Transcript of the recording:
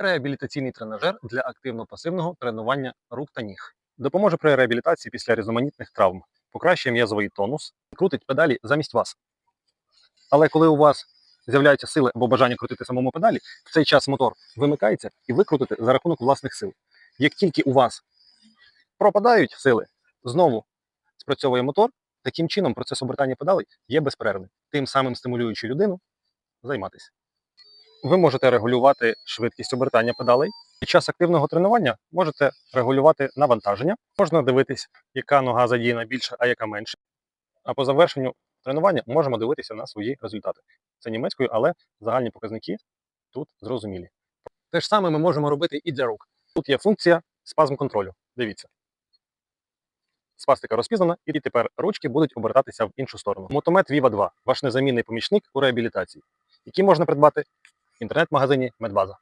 Реабілітаційний тренажер для активно-пасивного тренування рук та ніг. Допоможе при реабілітації після різноманітних травм, покращує м'язовий тонус, крутить педалі замість вас. Але коли у вас з'являються сили або бажання крутити самому педалі, в цей час мотор вимикається і ви крутите за рахунок власних сил. Як тільки у вас пропадають сили, знову спрацьовує мотор, таким чином процес обертання педалей є безперервним, тим самим стимулюючи людину займатися. Ви можете регулювати швидкість обертання педалей. Під час активного тренування можете регулювати навантаження. Можна дивитись, яка нога задіяна більше, а яка менше. А по завершенню тренування можемо дивитися на свої результати. Це німецькою, але загальні показники тут зрозумілі. Те ж саме ми можемо робити і для рук. Тут є функція спазм контролю. Дивіться. Спастика розпізнана, і тепер ручки будуть обертатися в іншу сторону. Мотомет Viva 2 ваш незамінний помічник у реабілітації, який можна придбати інтернет-магазині Медбаза.